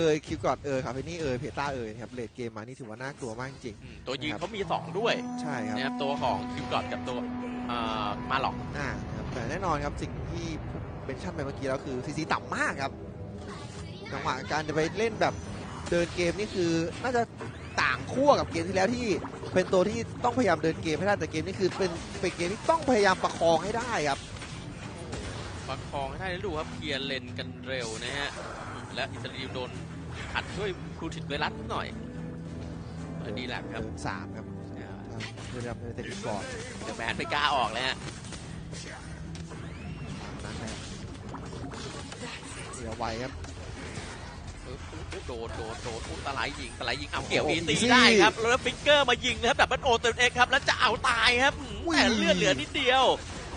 เอยคิวกอดเอยครับนี่เอยเพต้าเอยนะครับเลดเกมมานี่ถือว่าน่ากลัวมากจริง อืมตัวยิงนะครับเขามี2ด้วยใช่ครับนะครับตัวของคิวกอดกับตัวเอ่อมาหลอกอ่านะครับแต่แน่นอนครับสิ่งที่ผมเป็นชั่นไปเมื่อกี้แล้วคือซีซีต่ำมากครับจังหวะการจะไปเล่นแบบเดินเกมนี่คือน่าจะต่างขั้วกับเกมที่แล้วที่เป็นตัวที่ต้องพยายามเดินเกมให้ได้แต่เกมนี้คือเป็นเป็นเกมที่ต้องพยายามประคองให้ได้ครับ ประคองให้ได้แล้วดูครับเคลียร์เลนกันเร็วนะฮะอืมและอิสราเอลโดน ขัดด้วยครูทิดไวรัสนิดหน่อยแล้วดีแหละครับเดินสามครับเดินรับในเต็มสปอร์ตเดี๋ยวแมนไปกล้าออกเลยฮะนั้นนะครับเหลือไวครับปึ๊บปึ๊บปึ๊บโดนโดนโดนอุ้ตะไลยิงตะไลยิงเอาเกี่ยวโอ้อีโหตีอีซี่ได้ครับแล้วฟิกเกอร์มายิงนะครับดับเบิลโอเต็มเอ็กครับแล้วจะเอาตายครับอืมอุ้ยแต่เลือดเหลือนิดเดียว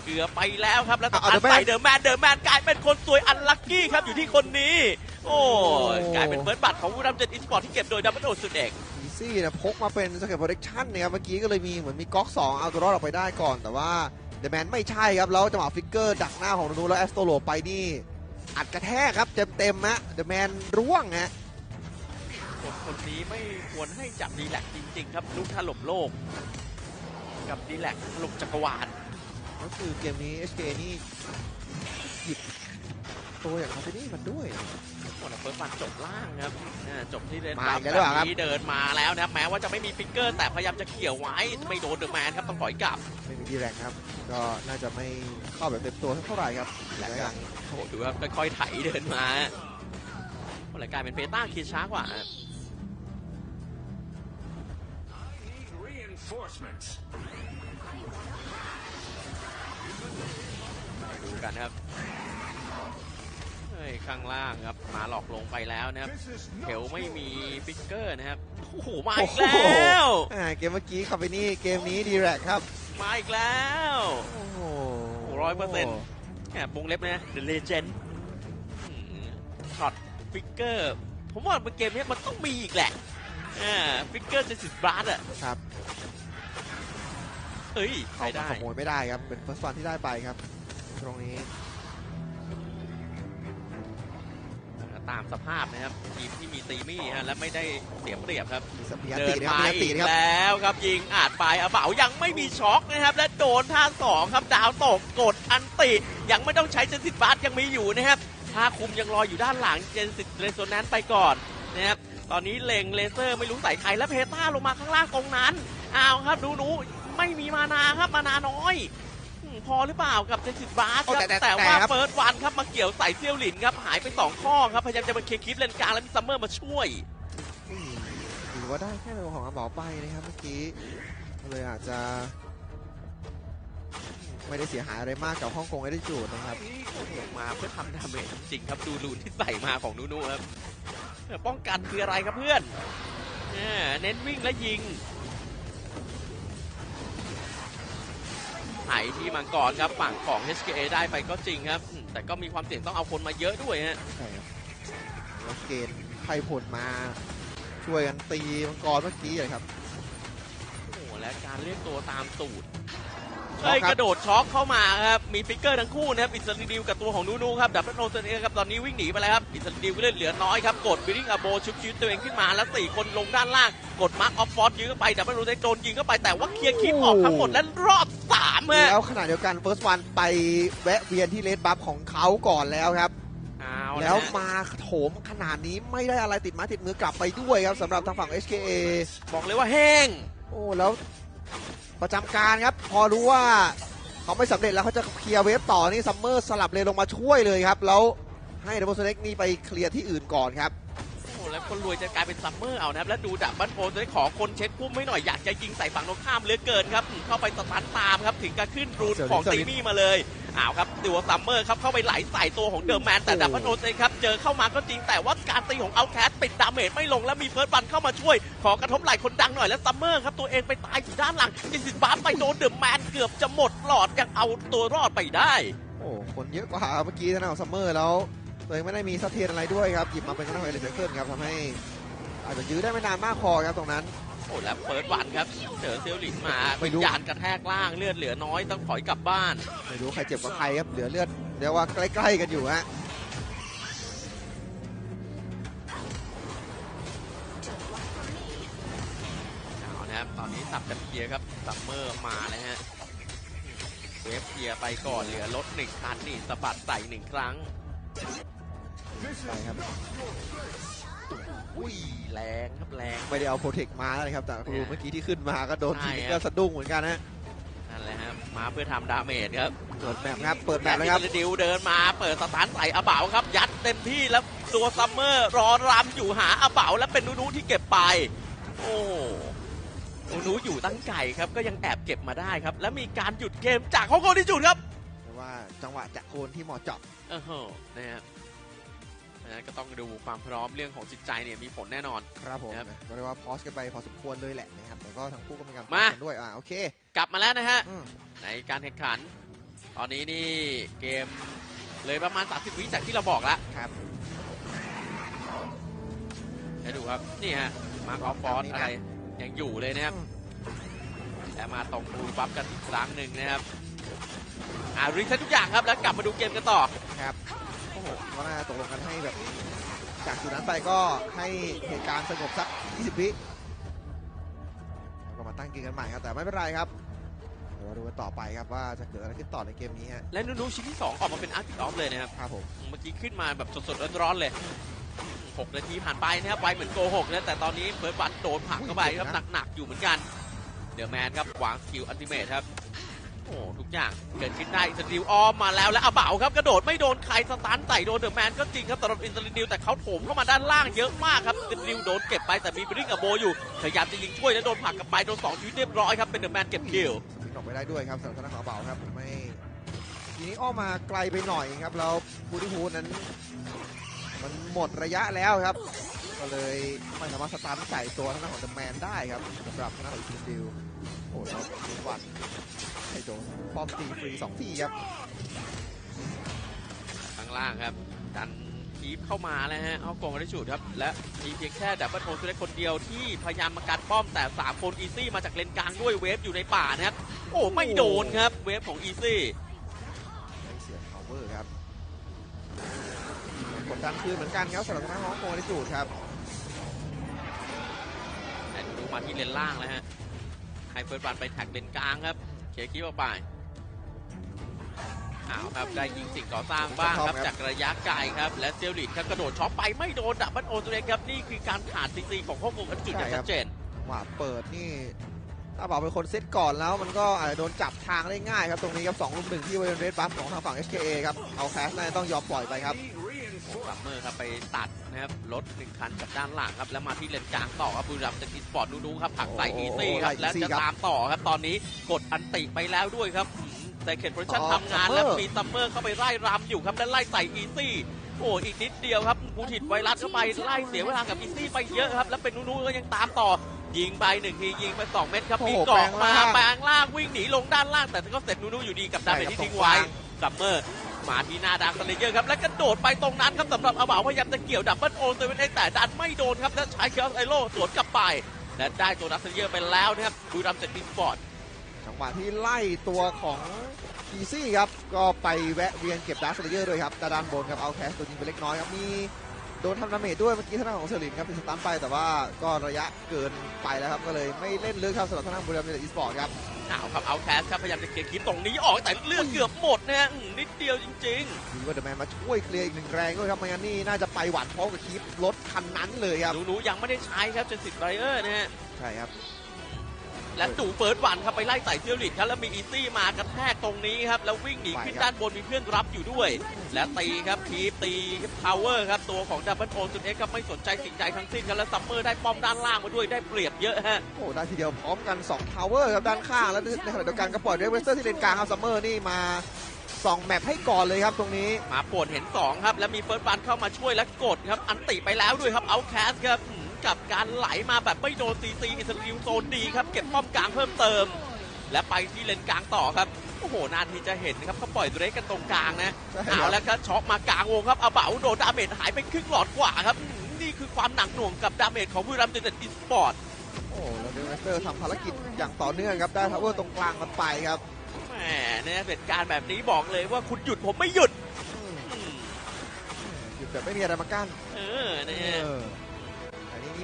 เกือบไปแล้วครับแล้วต้องเอาอัเอาดเดอะแมนใส่เดอะแมนเดอะแมนกลายเป็นคนสวยอันลัคกี้ครับอยู่ที่คนนี้ โอ้ยโอ้กลายเป็นเฟิร์สบัตรของวูดัมเจ็ดอีสปอร์ตที่เก็บโดยดับเบิลโอสุดเอกอีซี่นะพกมาเป็นสเก็ตโปรเทคชั่นนะครับเมื่อกี้ก็เลยมีเหมือนมีก๊อก 2 เอาตัวรอดออกไปได้ก่อน แต่ว่าเดอะแมนไม่ใช่ครับ แล้วจังหวะฟิกเกอร์ดักหน้าของนูแล้วแอสโตโลไปนี่อัดกระแทกครับเต็มๆฮะเดอะแมนร่วงฮะคนคนนี้ไม่ควรให้จับดีแลกจริง ๆ ครับลูกถล่มโลก กับดีแลกถล่มจักรวาลก็คือเกมนี้ HK นี่หยิบตัวอย่างคาเฟนี่มันด้วย โอ้แต่เฟิร์สบัตรจบล่างครับอ่าจบที่เลนมาบัอีฟกแล้วหรือเปล่าครับ นี้เดินมาแล้วนะครับแม้ว่าจะไม่มีฟิกเกอร์ แต่พยายามจะเขี่ยวไว้ไม่โดนเดอะแมนครับต้องถอยกลับ ไม่มีดีแรงครับ ก็น่าจะไม่เข้าแบบเต็มตัวเท่าไหร่ครับแหลกระกยะลางโอ้โหดูครับค่อยๆไถเดินมาคนละกลายเป็นเปต้าคิดช้ากว่า Reinforcements. ดูกันครับเฮ้ย ข้างล่างครับมาหลอกลงไปแล้วนะครับ This is เขว no ไม่ joke. มีฟิกเกอร์นะครับโอ้โหมาโอ้อีกโหแล้วอ่าเกมเมื่อกี้คาเฟนี่เกมนี้ดีแรกครับ มาอีกแล้วโอ้โหร้อยเปอร์เซ็นต์แอบวงเล็บนะ The Legend ช็อตฟิกเกอร์ผมว่าเกมนี้มันต้องมีอีกแหละอ่าฟิกเกอร์เจสิสบาร์อะครับเฮ้ยใครเอามาได้ขโมยไม่ได้ครับ เป็นเฟิร์สฟันที่ได้ไปครับ ตรงนี้ ตามสภาพนะครับทีมที่มีตีมี่ฮะและไม่ได้เสียเปรียบครับมีสปียเดิตินนะครับมามีสปีอียกติครับแล้วครับยิงอาจไปอาเบายังไม่มีช็อคนะครับ และโดนท่าสองครับดาวตกกดอันติ ยังไม่ต้องใช้เจนสิตบาสยังมีอยู่นะครับท่าคุมยังรออยู่ด้านหลังเจนสิตเรโซแนนซ์ไปก่อนนะครับตอนนี้เล็งเลเซอร์ไม่รู้ใส่ใครและเพต้าลงมาข้างล่างตรงนั้นอ้าวครับดูหนูไม่มีมานาครับมานาน้อยอืม พอหรือเปล่ากับเจนสิตบาสโอ้คแต่รับแต่แต่ว่าแต่ครับเฟิร์สวันครับมาเกี่ยวใส่เซี่ยวหลินครับหายไปสองข้อครับพยายามจะมาเคลียร์คลิปเลนกลางแล้วมีซัมเมอร์มาช่วยอืมถือว่าได้แค่ตัวของอาหมอไปนะครับเมื่อกี้ก็เลยอาจจะ ไม่ได้เสียหายอะไรมากกับฮ่องกงไอได้จูดนะครับมาเพื่อทำดาเมจจริงๆครับดูรูนที่ใส่มาของนูนูครับเออป้องกันคืออะไรครับเพื่อนเออเน้นวิ่งและยิง ไถที่มังกรครับฝั่งของ HKA ได้ไปก็จริงครับอืมแต่ก็มีความเสี่ยงต้องเอาคนมาเยอะด้วยฮะใช่ครับแล้วเกณฑ์ไทยผลมา ช่วยกันตีมังกรเมื่อกี้เลยครับโอ้โหและการเรียกตัวตามสูตรช็อก เฮ้ยครับกระโดดช็อกเข้ามาครับ มีฟิกเกอร์ทั้งคู่นะครับอิสราดิวกับตัวของนูนูครับดับเบิลโนเซนเอครับตอนนี้วิ่งหนีไปแล้วครับอิสราดิวก็เล่นเหลือน้อยครับกดบิลลิ่งอโบชุบชีวิตตัวเองขึ้นมาแล้วสี่คนลงด้านล่างกดมาร์คออฟฟอร์ดยิงเข้าไปดับเบิลโนเซนโดนยิงเข้าไปแต่ว่าเคลียร์คลิปออกทั้งหมดและรอบสามฮะแล้วขณะเดียวกันเฟิร์สวันไปแวะเวียนที่เลดบัฟของเขาก่อนแล้วครับเอาแล้แล้ววมาโถมขนาดนี้ไม่ได้อะไรติดไม้ติดมือกลับไปด้วยครับสำหรับทางฝั่ง HKA บอกเลยว่าแห้ง โอ้แล้ว ประจำการครับ พอรู้ว่าเขาไม่สำเร็จแล้วเขาจะเคลียร์เวฟต่อนี่ซัมเมอร์สลับเลนลงมาช่วยเลยครับ แล้วให้ดับเบิลสเน็กนี่ไปเคลียร์ที่อื่นก่อนครับ คนรวยจะกลายเป็นซัมเมอร์เอานะครับ แล้วดูดับบันโฟจะได้ขอคนเช็คพุ่มไม่หน่อยอยากจะยิงใส่ฝั่งตรงข้ามเหลือเกินครับอืมเข้าไปสตันตามครับถึงกับขึ้นรูนเสี่ยวของเสี่ตียวมี่มาเลยอ้าวครับตัวซัมเมอร์ครับเข้าไปไหลใส่ตัวของเดอะแมนแต่โอ้ดับบันโฟเครับเจอเข้ามาก็จริงแต่ว่าการตีของเอาแคสปิดดาเมจไม่ลงแล้วมีเฟิร์สบันเข้ามาช่วย ขอกระทบไหล่คนดังหน่อยแล้วซัมเมอร์ครับตัวเองไปตายอยู่ด้านหลังจิสิบาสไปโดนเดอะแมนเกือบจะหมดหลอดยังเอาตัวรอดไปได้ โอ้คนเยอะกว่าเมื่อกี้ทางด้านของซัมเมอร์แล้ว ตัวเองไม่ได้มีสะเทียนอะไรด้วยครับ หยิบมาเป็นกระนขอเลยเซอร์ขึ้นครับทำให้ อาจจะยื้อได้ไม่นานมากพอครับตรงนั้น โอ้แล้วเปิดวันครับเจอเซียวหลินมาไปดูยานกระแทกล่างเลือดเหลือน้อยต้องถอยกลับบ้านไปดูใครเจ็บกับใครครับ เหลือเลือดเรียกว่าใกล้ๆกันอยู่ฮะ เอาครับตอนนี้สับกันเพียครับซัมเมอร์มาแล้วฮะเวฟเพียไปก่อนเหลือรถหนึ่งคันนี่สะบัดใส่หนึ่งครั้ง ไปครับอุ้ยแรงครับแรงไม่ได้เอาโปรเทคมาเลยครับแต่ครูเมื่อกี้ที่ขึ้นมาก็โดนทีใช่นี้ครัก็บสะดุ้งเหมือนกันนะนั่นแหละครับมาเพื่อทำดาเมจครับเปิดแมปครับเปิดแมปแล้วครับและดิวเดินมาเปิดสตาร์ทใส่อาเบาครับ ยัดเต็มที่แล้วตัวซัมเมอร์รอรำอยู่หาอาเบาและเป็นนูนูที่เก็บไป โอ้นูนูอยู่ตั้งไก่ครับก็ยังแอบเก็บมาได้ครับ และมีการหยุดเกมจากฮอกโกที่จุดครับแต่ว่าจังหวะจะโคนที่เหมาะเจาะเออโหนะฮะดัง นั้นก็ต้องดูความพร้อมเรื่องของจิตใจเนี่ยมีผลแน่นอน ครับผมครับ ก็เรียกว่าพอสกันไปพอสมควรเลยแหละนะครับแต่ก็ทั้งคู่ก็มีการมากันด้วยอ่าโอเคกลับมาแล้วนะฮะ อืมในการแข่งขัน ตอนนี้นี่เกมเลยประมาณ 30 วิจากที่เราบอกแล้วครับให้ดูครับ นี่ฮะ มาร์คออฟฟอร์นี่นะอะไร ยังอยู่เลยนะครับอืมแต่มาตรงบูบัฟกันอีกครั้งหนึ่งนะครับ อ่ารีเซ็ตทุกอย่างครับแล้วกลับมาดูเกมกันต่อ ครับ โอ้โหก็น่าตกลงกันให้แบบ จากจุดนั้นไปก็ให้เหตุการณ์สงบสัก 20วิแล้วก็มาตั้งเกมกันใหม่ครับ แต่ไม่เป็นไรครับเดี๋ยวเราดูกันต่อไปครับว่าจะเกิดอะไรขึ้นต่อในเกมนี้ฮะและนูนูชิ้นที่ 2 ออกมาเป็นอาร์ติออฟเลยนะครับ ครับผม เมื่อกี้ขึ้นมาแบบสดๆร้อนๆเลย 6 นาทีผ่านไปนะครับไวเหมือนโกหกนะแต่ตอนนี้เฟิร์สบัตโดนผลักเข้าไปครับหนักๆอยู่เหมือนกัน เดี๋ยวแมนครับวางสกิลอัลติเมทครับ โอ้ทุกอย่างเกิดขึ้นได้อินเตอร์ดิวออมมาแล้วและอาเบาครับกระโดดไม่โดนใครสตันใส่โดนเดอะแมนก็จริงครับสำหรับอินเตอร์ดิวแต่เขาโถมเข้ามาด้านล่างเยอะมากครับอินเตอร์ดิวโดนเก็บไปแต่มีบริ้งกับโบอยู่พยายามจะยิงช่วยและโดนผลักกลับไปโดนสองชีวิตเรียบร้อยครับเป็นเดอะแมนเก็บคิววิ่งออกไปได้ด้วยครับสำหรับทางด้านของเบาครับไม่ทีนี้อ้อมมาไกลไปหน่อยครับแล้วพูดิฮูนั้น มันหมดระยะแล้วครับ ก็เลยไม่สามารถสตาร์ทใส่ตัวทางด้านของเดอะแมนได้ครับสำหรับทางด้านของอินดิวโอ้โหแล้วทุกวันให้โด ป้อมตีฟรีสองทีครับข้างล่างครับดันทีฟเข้ามาแล้วฮะเอาโกงกันได้ฉุดครับ และมีเพียงแค่ดับเบิลโทนตัวเล็กคนเดียวที่พยายามมากัดป้อมแต่ 3 คนอีซี่มาจากเลนกลางด้วยเวฟอยู่ในป่านะครับ โอ้ไม่โดนครับ เวฟของอีซี่ได้เสีย power ครับกดดันคืนเหมือนกันครับสำหรับทางด้านของโมนิจูดครับแต่ดูมาที่เลนล่างแล้วฮะไฮเฟิร์สบันไปแท็กเลนกลางครับ เคลียร์คิวออกไป อ้าวครับได้ยิงสิ่งก่อสร้างบ้างครับจากระยะไกลครับ และเซลลิดครับกระโดดช็อปไปไม่โดนดับเบิลโอตัวเล็กครับนี่คือการขาดซีซีของฮ่องกงอันจุดอย่างชัดเจนว่าเปิดนี่ถ้าบอกเป็นคนเซตก่อนแล้วมันก็อาจจะโดนจับทางได้ง่ายครับ ตรงนี้ครับสองลุมหนึ่งที่เป็นเรดบัฟของทางฝั่ง SKA ครับ เอาแคสน่าจะต้องยอมปล่อยไปครับซัมเมอร์ครับไปตัดนะครับรถหนึ่งคันจากด้านหลังครับ แล้วมาที่เลนกลางต่อครับบุรีรัมย์จากอีสปอร์ตดูๆครับผลักใส่โอ้อีโหซี่ครับไล่และ Easy จะครับตามต่อครับ ตอนนี้กดอันติไปแล้วด้วยครับอืม แต่เขตโพซิชั่นอ๋อทำงาน Summer แล้วมีซัมเมอร์เข้าไปไล่รำอยู่ครับแล้วไล่ใส่อีซี่ โอ้อีกนิดเดียวครับบูถิดไวรัสเข้าไปไล่เสียเวลากับอีซี่ไปเยอะครับ แล้วเป็นนูๆก็ยังตามต่อยิงไปหนึ่งทียิงไปสองเม็ดครับโอ้มีโหเกาะมาแปลงร่างแปลงล่างวิ่งหนีลงด้านล่างแต่ก็เสร็จนูๆอยู่ดีกับดาเมจที่ทิ้งไว้ซัมเมอร์มาที่หน้าดังสเลเยอร์ครับแล้วกระโดดไปตรงนั้นครับสำหรับอาบ่าวพยายามจะเกี่ยวดับเบิลโอเซเว่นเอ็กแต่ดันไม่โดนครับแล้วใช้เคียวไอโร่สวนกลับไปและได้ตัวดักสเลเยอร์ไปแล้วนะครับบุรีรัมย์เจ็ดทีสปอร์ต จังหวะที่ไล่ตัวของอีซี่ครับ ก็ไปแวะเวียนเก็บดาร์คเลเยอร์ด้วยครับแต่ด้านบนครับเอาแคสตัวยิงไปเล็กน้อยครับ มีโดนทำดาเมจด้วยเมื่อกี้ทางด้านของเซรินครับเป็นสตันไปแต่ว่าก็ระยะเกินไปแล้วครับ ก็เลยไม่เล่นลึกครับสำหรับทางด้านบุรีรัมย์ยูไนเต็ดอีสปอร์ตครับอ้าวครับเอาแคสครับพยายามจะเกียร์คีตรงนี้ออกแต่เลือดเกือบหมดนะฮะอืมนิดเดียวจริงดีว่าเดอะแมนมาช่วยเคลียร์อีกหนึ่งแรงด้วยครับไม่งั้นนี่น่าจะไปหวานพร้อมกับคีปรถคันนั้นเลยครับๆหนูๆยังไม่ได้ใช้ครับเจนสิตไบเออร์นะฮะใช่ครับ และดูเฟิร์สวันครับไปไล่ใส่เซียริดครับแล้วมีอีซี่มากระแทกตรงนี้ครับแล้ววิ่งหนีขึ้นด้านบนมีเพื่อนรับอยู่ด้วย และตีครับคีปตีพาวเวอร์ครับตัวของดับเบิลโอจุดเอ็กครับไม่สนใจสิ่งใดทั้งสิ้นครับแล้วซัมเมอร์ได้ป้อมด้านล่างมาด้วยได้เปรียบเยอะฮะโอ้ได้ทีเดียวพร้อมกัน2ทาวเวอร์ครับด้านข้างแล้วในขณะเดียวกันก็ปล่อยเรเวสเตอร์ที่เลนกลางครับซัมเมอร์นี่มาส่องแมปให้ก่อนเลยครับตรงนี้มาปวดเห็น2ครับแล้วมีเฟิร์สบันเข้ามาช่วยและกดครับอันติไปแล้วด้วยครับเอาแคสครับอืม กับการไหลมาแบบไม่โดนซีซีอิสราเอลโซนดีครับเก็บป้อมกลางเพิ่มเติม และไปที่เลนกลางต่อครับโอ้โหนานทีจะเห็นนะครับเขาปล่อยเดรกกันตรงกลางนะใช่คเอารับแล้วก็ช็อปมากลางวงครับเอาเบาโดนดาเมจหายไปครึ่งหลอดกว่าครับอืมนี่คือความหนักหน่วงกับดาเมจของบุรีรัมย์ยูไนเต็ดอีสปอร์ตโอ้แล้วเรเวสเตอร์ทำภารกิจอย่างต่อเนื่องครับได้ทาวเวอร์ตรงกลางกันไปครับแหมเนี่ยเหตุการณ์แบบนี้บอกเลยว่าคุณหยุดผมไม่หยุดอืมอืมหยุดแบบไม่มีอะไรมากั้นเออเอเนี่ยออันนี้นี่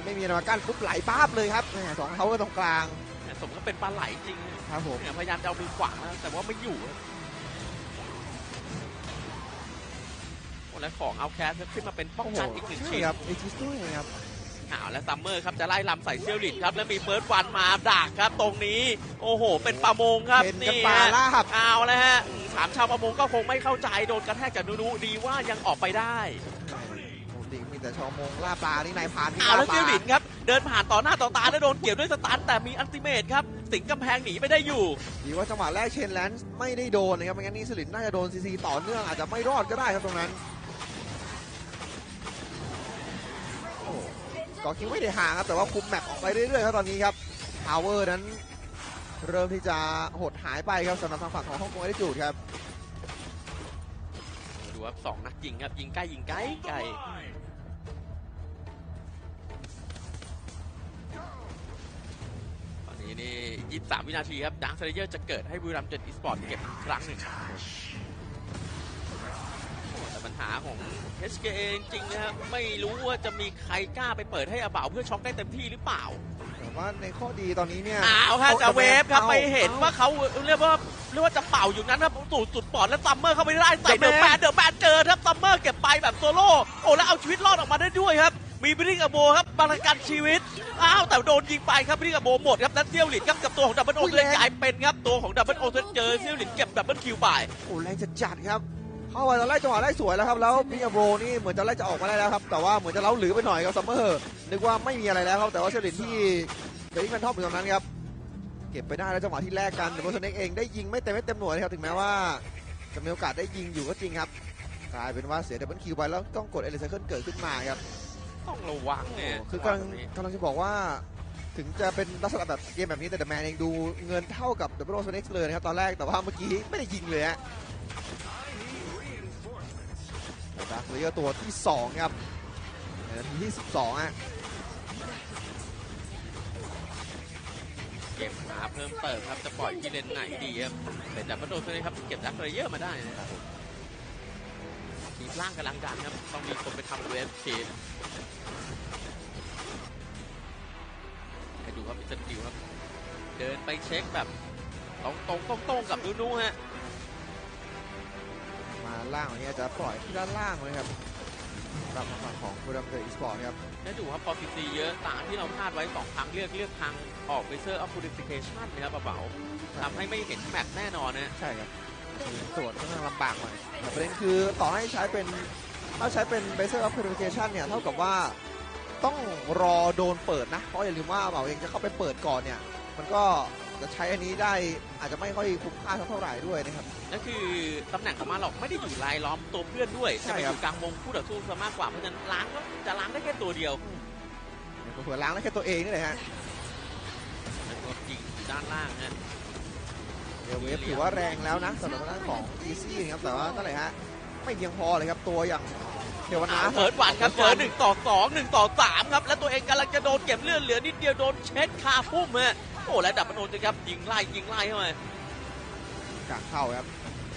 ไม่มีอะไรนมากั้นปุ๊บไหลป้าบเลยครับแหมสองเขาก็ตรงกลางเนี่ยสมก็เป็นปลาไหลจริงเนี่ยครับผมพยายามจะเอามือขวางนะแต่ว่าไม่อยู่ครับโอ้แล้วของเอาแคสขึ้นมาเป็นป้องกันอีกหนึ่งใช่ชิ้นครับเอจิสด้วยครับอ้าวและซัมเมอร์ครับจะไล่ลำใส่เซียวลิดครับ แล้วมีเฟิร์สวันมาดักครับ ตรงนี้ โอ้โห เป็นปลาโมงครับเป็นกันนี่ปลาฮะลาบเอาแล้วฮะอืมถามชาวประมงก็คงไม่เข้าใจโดนกระแทกจากนูนูดีว่ายังออกไปได้ปกติมี แต่ชอมงล่าปลานี่นายพรานที่อ้าวล่าแล้วปเซียวลาลิดครับ เดินผ่านต่อหน้าต่อตาแล้วโดนเกี่ยวด้วยสตันแต่มีอัลติเมทครับ สิงกำแพงหนีไปได้อยู่ ดีว่าจังหวะแรกเชนแลนซ์ไม่ได้โดนนะครับไม่งั้นนี่สลิดน่าจะโดนซีซีต่อเนื่องอาจจะไม่รอดก็ได้ครับตรงนั้นโอ้ก็คิดไม่ได้ห่างครับแต่ว่าคุมแมปออกไปเรื่อยๆครับตอนนี้ครับพาวเวอร์นั้น เริ่มที่จะหดหายไปครับสำหรับทางฝั่งของฮ่องกงไอริจูดครับดูครับสองนักยิงครับ ยิงใกล้ยิงไกลไกล นนี้นี่ 23 วินาทีครับดังเซเลเยอร์จะเกิดให้บุรีรัมย์เจ็ดอีสปอร์ตเก็บอีกครั้งหนึ่งโอ้แต่ปัญหาของ HKA จริงๆนะครับไม่รู้ว่าจะมีใครกล้าไปเปิดให้อาเบาเพื่อช็อกได้เต็มที่หรือเปล่าแต่ว่าในข้อดีตอนนี้เนี่ยอ้าวฮะจะเวฟครับอาไปเห็นว่าเขาเรียกว่าเรียกว่าจะเป่าอยู่นั้นครับสูดสุดปอดแล้วซัมเมอร์เข้าไปได้ใส่เดอะแมนเดอะแมนเจอครับซัมเมอร์เก็บไปแบบโซโล่โอ้แล้วเอาชีวิตรอดออกมาได้ด้วยครับ มีบริงอโบครับบาลังกันชีวิต อ้าวแต่โดนยิงไปครับบริงอโบหมดครับนัดเซียวหลินครับกับตัวของดับเบิลโอเลยกลายเป็นครับตัวของดับเบิลโอเจอเซียวหลินเก็บดับเบิลคิวไปโอ้แรงจะจัดครับ เข้าไปตอนแรกจังหวะได้สวยแล้วครับแล้วพี่อโบนี่เหมือนจะไล่จะออกมาได้แล้วครับแต่ว่าเหมือนจะเล้าหรือไปหน่อยครับซัมเมอร์นึกว่าไม่มีอะไรแล้วครับแต่ว่าเชลินที่เบรกแมนท็อปอยู่ตรงนั้นครับเก็บไปได้แล้วจังหวะที่แรกกันแต่โบสเน็กเองได้ยิงไม่เต็มไม่เต็มหน่วยนะครับถึงแม้ว่าจะมีโอกาสได้ยิงอยู่ก็จริงครับกลายเป็นว่าเสียดับเบิลคิวไปแล้วต้องกดเอลิเซเคิลเกิดขึ้นมาครับ ต้องระวังเนี่ยคือกำลังกำลังจะบอกว่า ถึงจะเป็นลักษณะแบบเกมแบบนี้แต่เดอะแมนเองดูเงินเท่ากับดับเบิลโอเน็กเลยนะครับตอนแรกแต่ว่าเมื่อกี้ไม่ได้ยิงเลยฮะดาร์คเลเยอร์ตัวที่ 2 ครับในนาทีที่12ฮะเก็บมาเพิ่มเติมครับจะปล่อยที่เลนไหนดีครับแต่ดับเบิลโอเลยครับเก็บดักเยอร์มาได้นะครับทีม ล่างกำลังดันครับ ต้องมีคนไปทำเวฟเคมให้ดูครับอิสติวครับ เดินไปเช็คแบบตรงตรงตรงตรงๆกับนูนูฮะ มาล่างวันนี้อาจจะปล่อยที่ด้านล่างเลยครับสำหรับทางฝั่งของบูรัมเดอร์อีสปอร์ตครับแล้วดูครับพอซีซีเยอะต่างที่เราคาดไว้สองทางเลือกเลือกทางออกไปเซอร์ออฟพูดิฟิเคชันนะครับเบาๆทำให้ไม่เห็นแมปแน่นอนนะ ใช่ครับคือ ตรวจค่อนข้างลำบากหน่อยแต่ประเด็นคือต่อให้ใช้เป็นถ้าใช้เป็น b a s e r of Purification เนี่ย เท่ากับว่าต้องรอโดนเปิดนะ เพราะอย่าลืมว่าเบาเองจะเข้าไปเปิดก่อนเนี่ย มันก็จะใช้อันนี้ได้อาจจะไม่ค่อยคุ้มค่าสักเท่าไหร่ด้วยนะครับนั่นคือตำแหน่งของมาหรอกไม่ได้อยู่ลายล้อมตัวเพื่อนด้วยใช่จะไปคอรับยู่กลางวงคู่ต่อสู้ซะมากกว่าเพราะฉะนั้นล้างก็จะล้างได้แค่ตัวเดียวเผื่อล้างได้แค่ตัวเองนี่แหละฮะแล้วก็ยิงอยู่ด้านล่างฮะเด ลเวฟถือว่าแรงแล้วนะสำหรับทางด้านของ EC นะครับแต่ว่านั่นแหละฮะไม่เพียงพอเลยครับตัวอย่างเทวนาเปิดวันครับเจอหนึ่งต่อสองหนึ่งต่อสามครับ แล้วตัวเองกำลังจะโดนเก็บเลือดเหลือนิดเดียวโดนเช็ดคาพุ่มฮะโอ้และดับมันโอนจะครับยิงไล่ยิงไล่เข้ามากลางเข้าครับ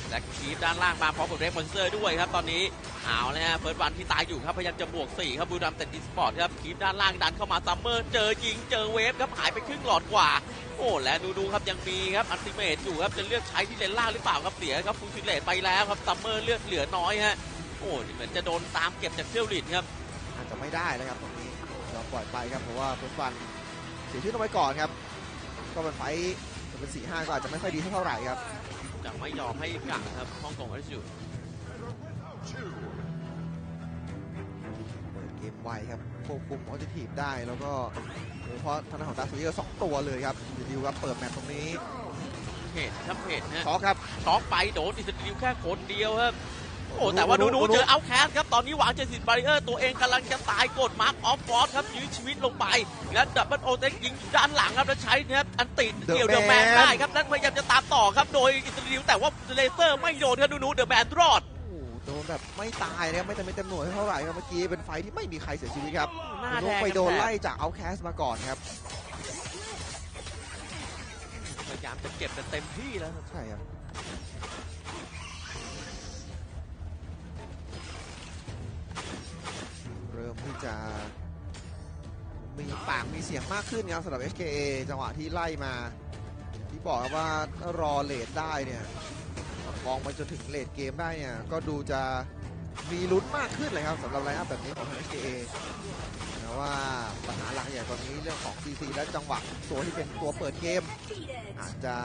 และคีฟด้านล่างมาพร้อมกับเรฟมอนสเตอร์ด้วยครับตอนนี้เอาเลยฮะเฟิร์สวันที่ตายอยู่ครับพยายามจะบวก4ครับบูดัมแต่ดิสปอร์ตครับคีฟด้านล่างดันเข้ามาซัมเมอร์เจอยิงเจอเวฟครับหายไปครึ่งหลอดกว่า โอ้และดูดูครับยังมีครับอัลติเมทอยู่ครับจะเลือกใช้ที่เลนล่างหรือเปล่าครับเสียครับฟูซิเลตไปแล้วครับซัมเมอร์เลือดเหลือน้อยฮะโอ้เหมือนจะโดนตามเก็บจากเซลลิดครับอาจจะไม่ได้นะครับตรงนี้เราปล่อยไปครับเพราะว่าเฟิร์สฟันเสียชื่อลงไปก่อนครับก็เป็นไฟจะเป็นสี่ห้าก็อาจจะไม่ค่อยดีเท่าไหร่ครับ จะไม่ยอมให้กักครับฮ่องกงอาริจูเปิดเกมไวครับควบคุมออจิทีฟได้แล้วก็โดยเฉพาะทางด้านของดาร์คเลเยอร์สองตัวเลยครับดิวครับเปิดแมตช์ตรงนี้เห็นครับเห็นฮะช็อกครับช็อกไปโดนอิสราเอลแค่คนเดียวครับ โอ้แต่ว่าดูดูเจอเอาแคสครับตอนนี้วางเจสิตบาริเออร์ตัวเองกำลังจะตายกดมาร์คออฟฟอร์ครับยื้อชีวิตลงไป แล้วดับเบิลโอเต็กยิงด้านหลังครับแล้วใช้เนี่ยอันติด The เกี่ยวเดอะแมน Man ได้ครับแล้วพยายามจะตามต่อครับโดยอิสราเอลแต่ว่าเลเซอร์ไม่โดนครับดูดูเดอะแมนรอดโอ้โหโดนแบบไม่ตายนะครับไม่เต็มไม่เต็มหน่วยเท่าไหร่ครับเมื่อกี้เป็นไฟท์ที่ไม่มีใครเสียชีวิตครับหน้าลแดงงไปโดนกันแถบไล่จากเอาแคสมาก่อนครับพยายามจะเก็บกันเต็มที่แล้วครับใช่ครับ จะมีปากมีเสียงมากขึ้นครับสำหรับ HKA จังหวะที่ไล่มา ที่บอกว่าถ้ารอเลทได้เนี่ยมองไปจนถึงเลทเกมได้เนี่ยก็ดูจะมีลุ้นมากขึ้นเลยครับสำหรับไลน์อัพแบบนี้ของทาง HKA แต่ว่าปัญหาหลักใหญ่ตอนนี้เรื่องของ CC และจังหวะตัวที่เป็นตัวเปิดเกม อาจจะ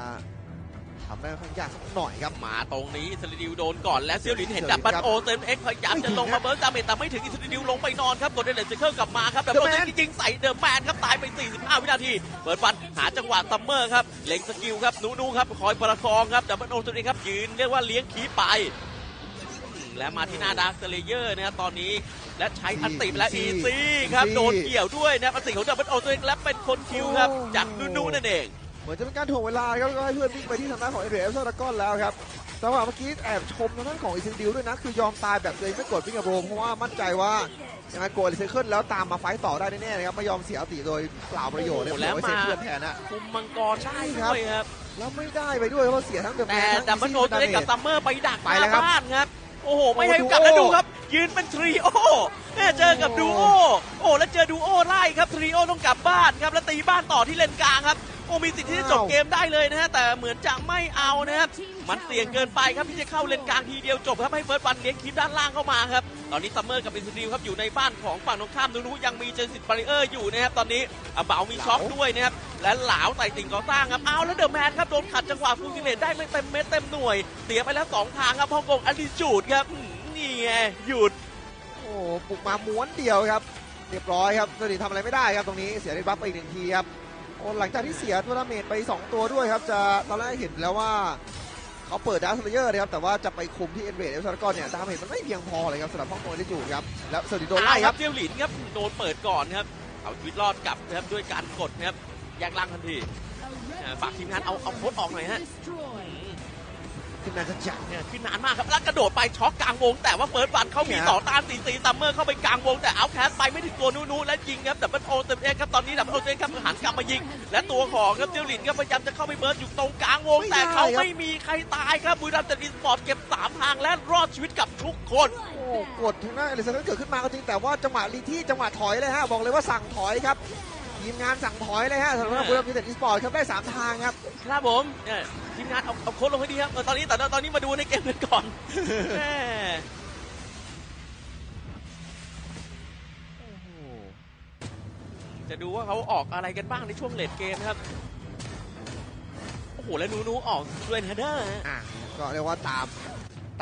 ทำได้ค่อนข้างยากสักหน่อยครับ มาตรงนี้อิสราเอลโดนก่อนและเซียวหลินเห็นเซีดัยบวหลินบัตครับโอเซนเอ็กพยายามจะลงมาเบิร์ดดาเมจแต่ไม่ถึงอิสราเอลลงไปนอนครับกดเดนเลสเคิลกลับมาครับดับ The เบิลเซ Man นจริงๆใส่เดอะแมนครับตายไป 45 วินาที เปิดฟันหาจังหวะซัมเมอร์ครับเล็งสกิลครับนูนูครับคอยประคองครับดับเบิลโอเซนครับยืนเรียกว่าเลี้ยงขีไปอืมและมาที่หน้าดาร์คเลเยอร์นะครับตอนนี้และใช้อันติไปและ Easy อีซี่ครับ Easy โดนเกี่ยวด้วยนะครับอันติของดับเบิลโอเซนและเป็นคนคิวครับโอ้จากนูนูนั่นเองเห มือนจะเป็นการถ่วงเวลาครับก็ให้เพื่อนวิ่งไปที่ทางด้านของเอเรียเอลซาดากอนแล้วครับจังหวะเมื่อกี้แอบชมทางด้านของอิซินดิวด้วยนะ คือยอมตายแบบตัวเองไม่กดวิ่งกับโรมเพราะว่ามั่นใจว่ายังไงโกดรีไซเคิลแล้วตามมาไฟต์ต่อได้แน่ๆนะครับไม่ยอมเสียอติโดยเปล่าประโยชน์เลยโอ้แล้แล้ววเซฟมาเพื่อนแทนนะคุมมังกรได้ใช่ครับด้วยครับแล้วไม่ได้ไปด้วยเพราะเสียทั้งเดอะแมแต่นดัทั้บงเบิลซีโนดาเล็กเมกับจซัมเมอร์ไปดักหไปน้าแล้วครับบ้านครับโอ้โห ไม่โอ้ให้ดูกลับแล้วโอดูครับ ยืนเป็นทรีโอแม่เจอกับดูโอโอ้แล้วเจอดูโอไล่ครับทรีโอต้องกลับบ้านครับแล้วตีบ้านต่อที่เลนกลางครับ โอ้มีสิทธิ์ที่จะจบเกมได้เลยนะฮะแต่เหมือนจะไม่เอานะครับมันเสี่ยงเกินไปครับที่จะเข้าเลนกลางทีเดียวจบครับให้เฟิร์สวันเลี้ยงคลิปด้านล่างเข้ามาครับตอนนี้ซัมเมอร์กับอินสติลครับอยู่ในบ้านของฝั่งตรงข้ามนูนูยังมีเจนสิตบาริเออร์อยู่นะครับตอนนี้เบามีช็อคด้วยนะครับและหลาวไต่สิ่งก่อสร้างครับเอาแล้วเดอะแมนครับโดนขัดจังหวะฟูลซิเลตได้ไม่เต็มเม็ดเต็มหน่วยเสียไปแล้วสองทางครับฮ่องกงอดิจูดครับนี่ไงหยุดโอ้บุกมาม้วนเดียวครับเรียบร้อยครับสตีทำอะไรไม่ได้ครับตรงนี้เสียได้บัฟไปอีกหนึ่งทีครับ โอ้หลังจากที่เสียตัวดาเมจไป 2 ตัวด้วยครับ จะตอนแรกเห็นแล้วว่าเขาเปิดดาร์คเลเยอร์นะครับ แต่ว่าจะไปคุมที่เอ็นเวดเอลซาร์กอนเนี่ยดาเมจมันไม่เพียงพอเลยครับสำหรับฮ่องกงได้จูดครับ แล้วสวัสดีโดนไล่ครับเจียวหลินครับโดนเปิดก่อนครับเอาชีวิตรอดกลับนะครับด้วยการกดนะครับแยกล่างทันทีอ่าฝากทีมงานเอาเอาโค้ดออกหน่อยฮะ ทีมงานจะจัดเนี่ยขึ้นนานมากครับแล้วกระโดดไปช็อกกลางวง แต่ว่าเฟิร์สวันเขามีเนี่ยต่อต้านสีสีซัมเมอร์เข้าไปกลางวง แต่เอาแคสไปไม่ถึงตัวนูนูและยิงครับดับเบิลโอเต็มเอ็กครับตอนนี้ดับเบิลโอเต็มครับหันกลับมายิง และตัวของครับเจียวหลินก็พยายามจะเข้าไปเบิร์ดอยู่ตรงกลางวง แต่เขาไม่มีใครตายครับบุรีรัมย์จะดินสปอร์ตเก็บสามทางและรอดชีวิตกับทุกคนโอ้กดทางหน้าเอลิซาเกิดขึ้นมาก็จริงแต่ว่าจังหวะรีที่จังหวะถอยเลยฮะบอกเลยว่าสั่งถอยครับ ทีมงานสั่งถอยเลยฮะสำหรับบุรีรัมย์ยูไนเต็ดอีสปอร์ตครับได้สามทางครับ ครับผมเนี่ยทีมงานเอาเอาโค้ดลงให้ดีครับเออตอนนี้แต่ตอนนี้มาดูในเกมกันก่อนแม่จะดูว่าเขาออกอะไรกันบ้างในช่วงเลดเกมครับ โอ้โห แล้วนูนูออกด้วยเฮเดอร์ฮะอะก็เรียกว่าตาม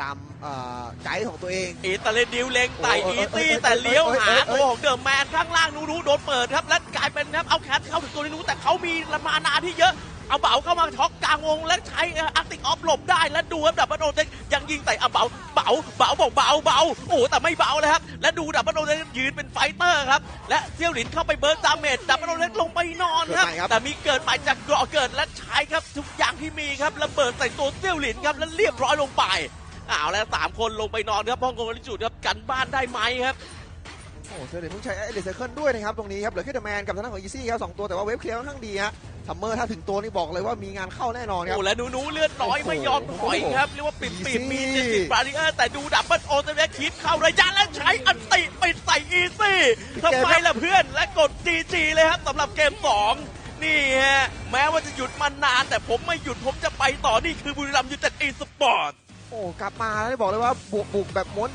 ตามเอ่อไกด์ของตัวเอง อีตาเลนดิวเล็งไต่โอ้อีเอ้ยตี้เอ้ยแต่เลี้ยวเอ้ยหาเอ้ยตัวของเดอะแมนข้างล่างนูนูโดนเปิดครับ และกลายเป็นครับเอาแคทเข้าถึงตัวนูนูแต่เขามีละมานาที่เยอะเอาเบาเข้ามาช็อกกลางวงและใช้อาร์ติกออฟหลบได้และดูครับดับเบิลโอเทคยังยิงใส่เอาเบาเบาเบาบอกเบาเบาโอ้โหแต่ไม่เบาเลยครับ และดูดับเบิลโอเทคยืนเป็นไฟเตอร์ครับ และเซี่ยวหลินเข้าไปเบิร์นดาเมจดับเบิลโอเทคลงไปนอนครับเกิดใหม่ครับ แต่มีเกิดใหม่จากเกราะเกิดและใช้ครับทุกอย่างที่มีครับระเบิดใส่ตัวเซี่ยวหลินครับและเรียบร้อยลงไปเอาแล้วสามคนลงไปนอนครับฮ่องกงลิจูดครับกันบ้านได้ไหมครับโอ้เซอร์เดนเพิ่งใช้เอลิซาเคิลด้วยนะครับตรงนี้ครับเหลือแค่เดอะแมนกับทางด้านของอีซี่ครับสองตัวแต่ว่าเวฟเคลียร์ค่อนข้างดีฮะซัมเมอร์ถ้าถึงตัวนี่บอกเลยว่ามีงานเข้าแน่นอนครับโอ้และหนูหนูเลือดน้อยโอ้โหไม่ยอมถอยครับเรียกว่าปิดปิด Easy มีเจ็ดสิบบาริเออร์แต่ดูดับเบิลโอเซเวคิดเข้าระยะและใช้อันติปิดใส่อีซี่ทำไมล่ะเพื่อนและกดจีจีเลยครับสำหรับเกม2นี่ฮะแม้ว่าจะหยุดมานานแต่ผมไม่หยุดผมจะไปต่อนี่คือบุรีรัมย์ยูไนเต็ดอีสปอร์ต โอ้กลับมาแล้วบอกเลยว่าบุกบุกแบบม้วน